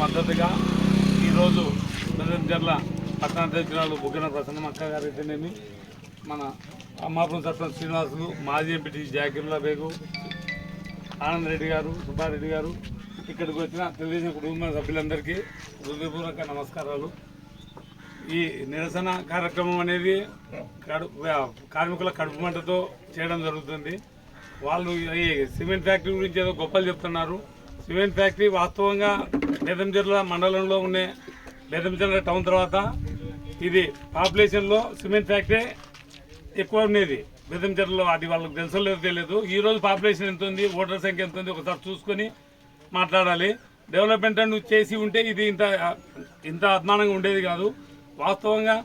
మద్దతుగా ఈరోజు జిల్లా పట్టణాధ్యక్షురాలు బుగ్గన ప్రసన్న అక్క గారైతేనేమి మన అమ్మాపురం సర్పంచ్ శ్రీనివాసులు మాజీ ఎంపీటీ జాకిర్లా బేగు ఆనంద్ రెడ్డి గారు సుబ్బారెడ్డి గారు. ఇక్కడికి వచ్చిన తెలుగుదేశం కుటుంబ సభ్యులందరికీ హృదయపూర్వక నమస్కారాలు. ఈ నిరసన కార్యక్రమం అనేది కార్మికుల కడుపు మంటతో చేయడం జరుగుతుంది. వాళ్ళు ఈ సిమెంట్ ఫ్యాక్టరీ గురించి ఏదో గొప్పలు చెప్తున్నారు. సిమెంట్ ఫ్యాక్టరీ వాస్తవంగా బేదంచెర్ల మండలంలో ఉండే బేదంచెర్ల టౌన్ తర్వాత ఇది పాపులేషన్లో సిమెంట్ ఫ్యాక్టరీ ఎక్కువ ఉండేది. బెదంచెర్లలో అది వాళ్ళకి తెలుసలేదు తెలియదు ఈ రోజు పాపులేషన్ ఎంత ఉంది? ఓటర్ సంఖ్య ఎంత ఉంది? ఒకసారి చూసుకొని మాట్లాడాలి. డెవలప్మెంట్ అని చేసి ఉంటే ఇది ఇంత ఇంత అద్మానంగా ఉండేది కాదు. వాస్తవంగా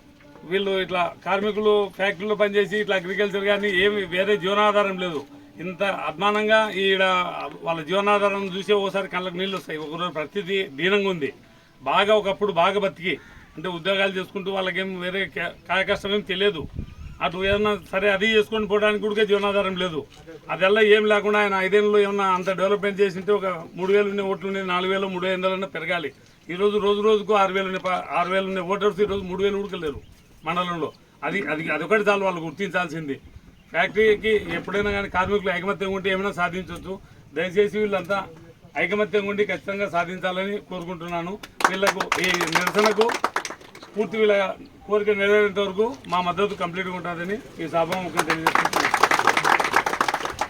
వీళ్ళు ఇట్లా కార్మికులు ఫ్యాక్టరీలో పనిచేసి ఇట్లా అగ్రికల్చర్ కానీ ఏమి వేరే జీవనాధారం లేదు. ఇంత అద్మానంగా ఈడ వాళ్ళ జీవనాధారం చూసి ఒకసారి కళ్ళకు నీళ్ళు వస్తాయి. ఒకరోజు పరిస్థితి దీనంగా ఉంది. బాగా ఒకప్పుడు బాగా బతికి అంటే ఉద్యోగాలు చేసుకుంటూ వాళ్ళకేం వేరే కా- కాయ కష్టం ఏం తెలియదు. అటు ఏదన్నా సరే అది చేసుకొని పోవడానికి కూడా జీవనాధారం లేదు. అదెల్లా ఏం లేకుండా ఆయన ఐదేళ్ళలో ఏమన్నా అంత డెవలప్మెంట్ చేసింటే ఒక మూడు వేలు ఉండే ఓట్లు ఉండే నాలుగు వేలు మూడు వేలు పెరగాలి. ఈరోజు రోజు రోజుకు ఆరు వేలు ఉండే ఆరు వేలు ఉండే ఓటర్స్ ఈ రోజు మూడు వేలు ఉడకలేరు మండలంలో. అది అది అదొకటి చాలు వాళ్ళు గుర్తించాల్సింది. ఫ్యాక్టరీకి ఎప్పుడైనా కానీ కార్మికులు ఐకమత్యం ఉంటే ఏమైనా సాధించవచ్చు దయచేసి వీళ్ళంతా ఐకమత్యం ఉండి ఖచ్చితంగా సాధించాలని కోరుకుంటున్నాను. వీళ్ళకు ఈ నిరసనకు పూర్తి వీళ్ళ కోరిక నెరవేరేంత వరకు మా మద్దతు కంప్లీట్గా ఉంటుందని ఈ సభాముఖం తెలియజేస్తున్నాను.